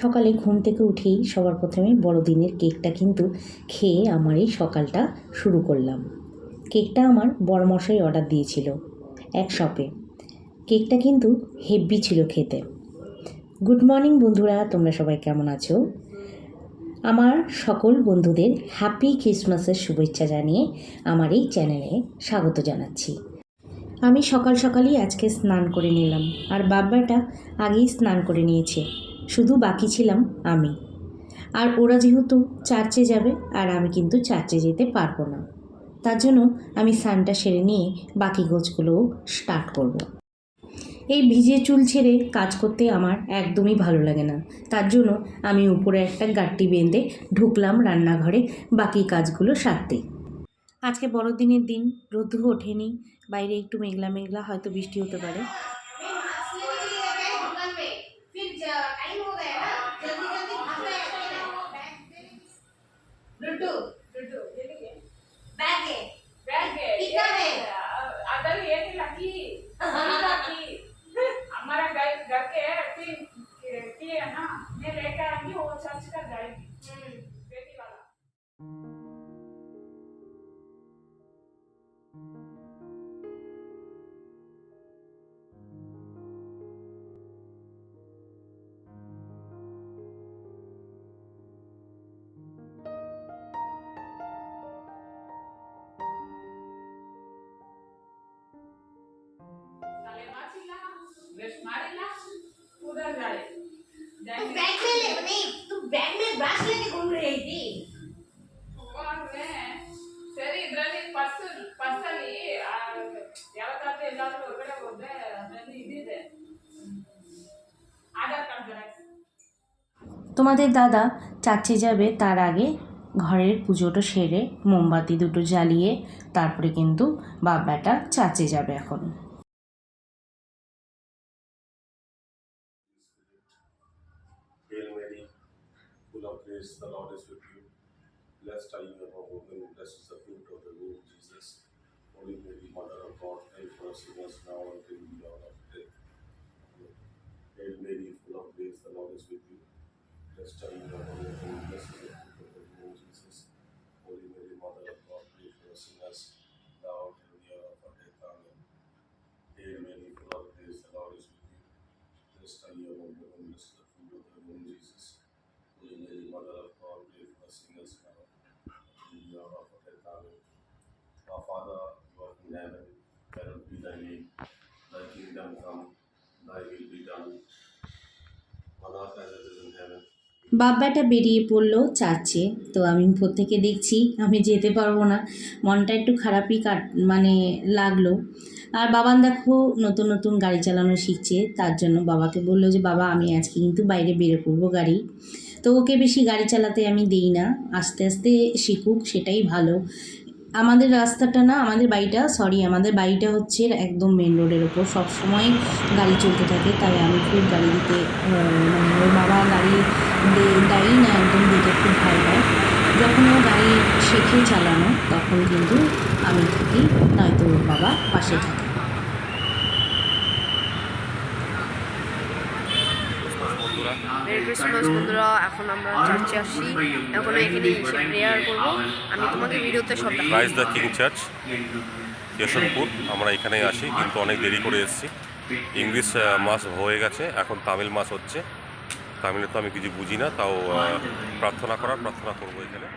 সকালে ঘুম থেকে উঠেই সবার প্রথমে বড়দিনের কেকটা কিন্তু খেয়ে আমার এই সকালটা শুরু করলাম। কেকটা আমার বড়মশাই অর্ডার দিয়েছিল এক শপে। কেকটা কিন্তু হেভি ছিল খেতে। গুড মর্নিং বন্ধুরা, তোমরা সবাই কেমন আছো? আমার সকল বন্ধুদের হ্যাপি ক্রিসমাসের শুভেচ্ছা জানিয়ে আমার এই চ্যানেলে স্বাগত জানাচ্ছি। আমি সকাল সকালই আজকে স্নান করে নিলাম, আর বাব্বাটা আগেই স্নান করে নিয়েছে। শুধু বাকি ছিলাম আমি। আর ওরা যেহেতু চার্চে যাবে, আর আমি কিন্তু চার্চে যেতে পারব না। তার জন্য আমি স্নানটা সেরে নিয়ে বাকি গোছগুলোও স্টার্ট করব। এই ভিজে চুল ছেড়ে কাজ করতে আমার একদমই ভালো লাগে না। তার জন্য আমি উপরে একটা গাট্টি বেঁধে ঢুকলাম রান্নাঘরে বাকি কাজগুলো সারতে। আজকে বড়দিনের দিন রোদ্দু ওঠেনি, বাইরে একটু মেঘলা মেঘলা, হয়তো বৃষ্টি হতে পারে। वेश मारिला उधर जाए तू जाएंगे बैग में ले नहीं तू बैग में ब्रश लेके घूम रही थी और मैं ಸರಿ ಇದರಲ್ಲಿ ಪರ್ಸ್ ಪರ್ಸಲ್ಲಿ ಯಾವತ್ತಾದ್ರೂ ಎಲ್ಲಾದ್ರೂ ಹೊರಗಡೆ ಹೋದ್ರೆ ಅದರಲ್ಲಿ ಇದಿದೆ ಆಧಾರ್ ಕಾರ್ಡ್ ಜೆರಾಕ್ಸ್ তোমাদের দাদা চার্চে যাবে তার আগে ঘরের পুজোটা সেরে মোমবাতি দুটো জ্বালিয়ে তারপরে কিন্তু বাব্বাটা চার্চে যাবে এখন Grace, the Lord is with you. Blessed are you among women, blessed is the fruit of the womb, Jesus. Holy Mary, Mother of God, pray for us sinners now and till the hour of death. Hail Mary, full of grace, the Lord is with you. Blessed are you among women, blessed is the fruit of the womb, Jesus. Holy Mary, Mother of God, pray for us sinners now and till the hour of our death. Amen. Hail Mary, full of grace, the Lord is with you. Blessed are you among women, blessed Mother pray for us now in the hour of our death. Our Father, who art in heaven, hallowed be thy name. Thy kingdom come, thy will be done on earth as it is in heaven. বাব্বাটা বেরিয়ে পড়ল চার্চে তো আমি থেকে দেখছি আমি যেতে পারব না মনটা একটু খারাপই কাট মানে লাগল আর বাবান দেখো নতুন নতুন গাড়ি চালানো শিখছে তার জন্য বাবাকে বলল যে বাবা আমি আজকে কিন্তু বাইরে বেরো করব গাড়ি তো ওকে বেশি গাড়ি চালাতে আমি দিই না। আস্তে আস্তে শিখুক, সেটাই ভালো। আমাদের রাস্তাটা না, আমাদের বাড়িটা সরি আমাদের বাড়িটা হচ্ছে একদম মেন রোডের ওপর। সবসময় গাড়ি চলতে থাকে, তাই আমি খুব গাড়ি দিতে মানে ওর বাবা গাড়ি দেয়ই না, একদম দিতে খুব ভয় পায়। যখন ও গাড়ি শেখে চালানো, তখন কিন্তু আমি থাকি, নয়তো ওর বাবা পাশে থাকে। মেরি ক্রিসমাস বন্ধুরা এখন আমরা চার্চে আসছি এখন এখানে এসে প্রেয়ার করবো আমি তোমাকে ভিডিওতে সব দেখাবো। Praise the King Church Jashorpur আমরা এখানেই আসি কিন্তু অনেক দেরি করে এসেছি ইংলিশ আহ, মাস হয়ে গেছে এখন তামিল মাস হচ্ছে তামিলে তো আমি কিছু বুঝি না তাও আহ, প্রার্থনা করার প্রার্থনা করবো এখানে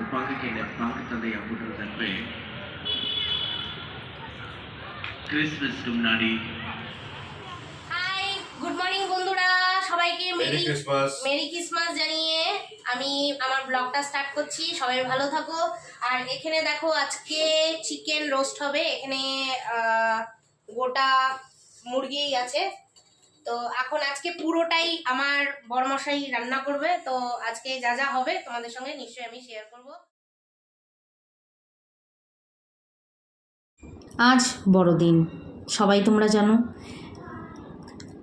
உபாதிக்கிற பாவத்தை அப்புறத்தை கிறிஸ்துமஸ்க்கு முன்னாடி মেরি ক্রিসমাস মেরি ক্রিসমাস জানিয়ে আমি আমার ব্লগটা স্টার্ট করছি। সবাই ভালো থাকো। আর এখানে দেখো আজকে চিকেন রোস্ট হবে। এখানে আহ, গোটা মুরগি আছে। তো এখন আজকে পুরোটাই আমার বড়মশাই রান্না করবে। তো আজকে যা যা হবে তোমাদের সঙ্গে নিশ্চয়ই আমি শেয়ার করব। আজ বড়দিন। সবাই তোমরা জানো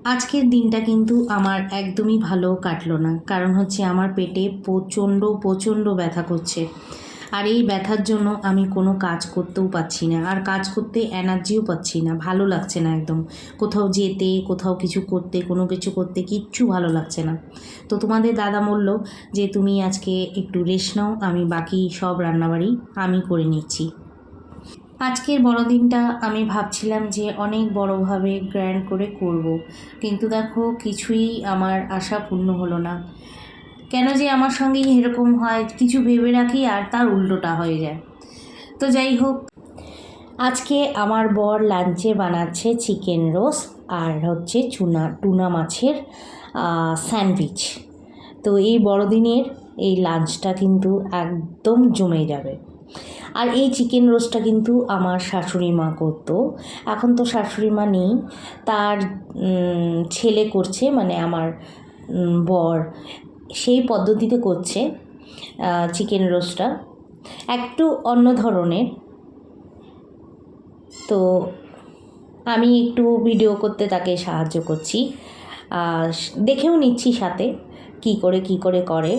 আজকের দিনটা কিন্তু আমার একদমই ভালো কাটলো না, কারণ হচ্ছে আমার পেটে প্রচণ্ড প্রচণ্ড ব্যথা করছে। আর এই ব্যথার জন্য আমি কোনো কাজ করতেও পাচ্ছি না, আর কাজ করতে এনার্জিও পাচ্ছি না, ভালো লাগছে না একদম। কোথাও যেতে, কোথাও কিছু করতে, কোনো কিছু করতে কিচ্ছু ভালো লাগছে না। তো তোমাদের দাদা বলল যে, তুমি আজকে একটু রেস্ট নাও, আমি বাকি সব রান্নাবাড়ি আমি করে নিচ্ছি। আজকের বড়দিনটা আমি ভাবছিলাম যে অনেক বড়োভাবে গ্র্যান্ড করে করব। কিন্তু দেখো, কিছুই আমার আশা পূর্ণ হলো না। কেন যে আমার সঙ্গেই এরকম হয়, কিছু ভেবে রাখি আর তার উল্টোটা হয়ে যায়। তো যাই হোক, আজকে আমার বর লাঞ্চে বানাচ্ছে চিকেন রোস্ট আর হচ্ছে চুনা, টুনা মাছের স্যান্ডউইচ। তো এই বড়দিনের এই লাঞ্চটা কিন্তু একদম জমে যাবে। আর এই চিকেন রোস্টটা কিন্তু আমার শাশুড়ি মা করতো। এখন তো শাশুড়ি মা নেই, তার ছেলে করছে মানে আমার বর, সেই পদ্ধতিতে করছে চিকেন রোস্টটা একটু অন্য ধরনের। তো আমি একটু ভিডিও করতে তাকে সাহায্য করছি। দেখেও নিচ্ছি সাথে, কি করে কি করে করে।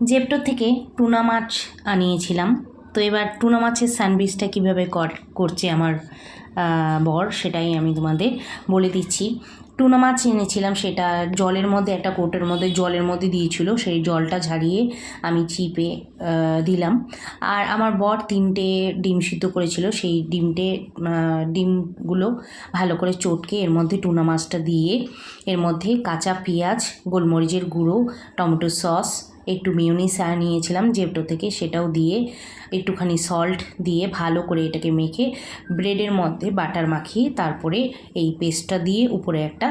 জেপটো থেকে টুনা মাছ আনিয়েছিলাম। তো এবার টুনা মাছের স্যান্ডউইচটা কীভাবে কর, করছে আমার বর সেটাই আমি তোমাদের বলে দিচ্ছি। টুনা মাছ এনেছিলাম, সেটা জলের মধ্যে, একটা কোটের মধ্যে, জলের মধ্যে দিয়েছিল, সেই জলটা ঝাড়িয়ে আমি চিপে দিলাম। আর আমার বর তিনটে ডিম সিদ্ধ করেছিল, সেই ডিমটে ডিমগুলো ভালো করে চটকে এর মধ্যে টুনা মাছটা দিয়ে, এর মধ্যে কাঁচা পেঁয়াজ, গোলমরিচের গুঁড়ো, টমেটো সস একটু মিউনিসা নিয়েছিলাম জেপটো থেকে, সেটাও দিয়ে একটুখানি সল্ট দিয়ে ভালো করে এটাকে মেখে ব্রেডের মধ্যে বাটার মাখিয়ে তারপরে এই পেস্টটা দিয়ে উপরে একটা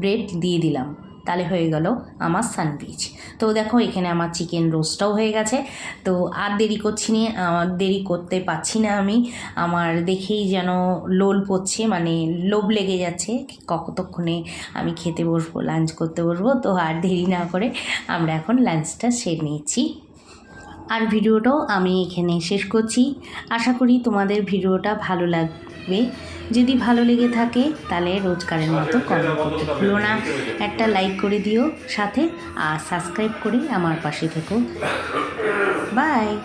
ব্রেড দিয়ে দিলাম। তাহলে হয়ে গেল আমার স্যান্ডউইচ তো দেখো, এখানে আমার চিকেন রোস্টটাও হয়ে গেছে। তো আর দেরি করছি না, আমার দেরি করতে পারছি না আমি। আমার দেখেই যেন লোল পড়ছে মানে লোভ লেগে যাচ্ছে কতক্ষণে আমি খেতে বসবো লাঞ্চ করতে বসবো। তো আর দেরি না করে আমরা এখন লাঞ্চটা সেরে নিচ্ছি আর ভিডিওটাও আমি এখানে শেষ করছি। আশা করি তোমাদের ভিডিওটা ভালো লাগবে যদি ভালো লেগে থাকে, তাহলে রোজকারের মতো কমেন্ট করতে ভুলো না। একটা লাইক করে দিও সাথে, আর সাবস্ক্রাইব করে আমার পাশে থেকো। বাই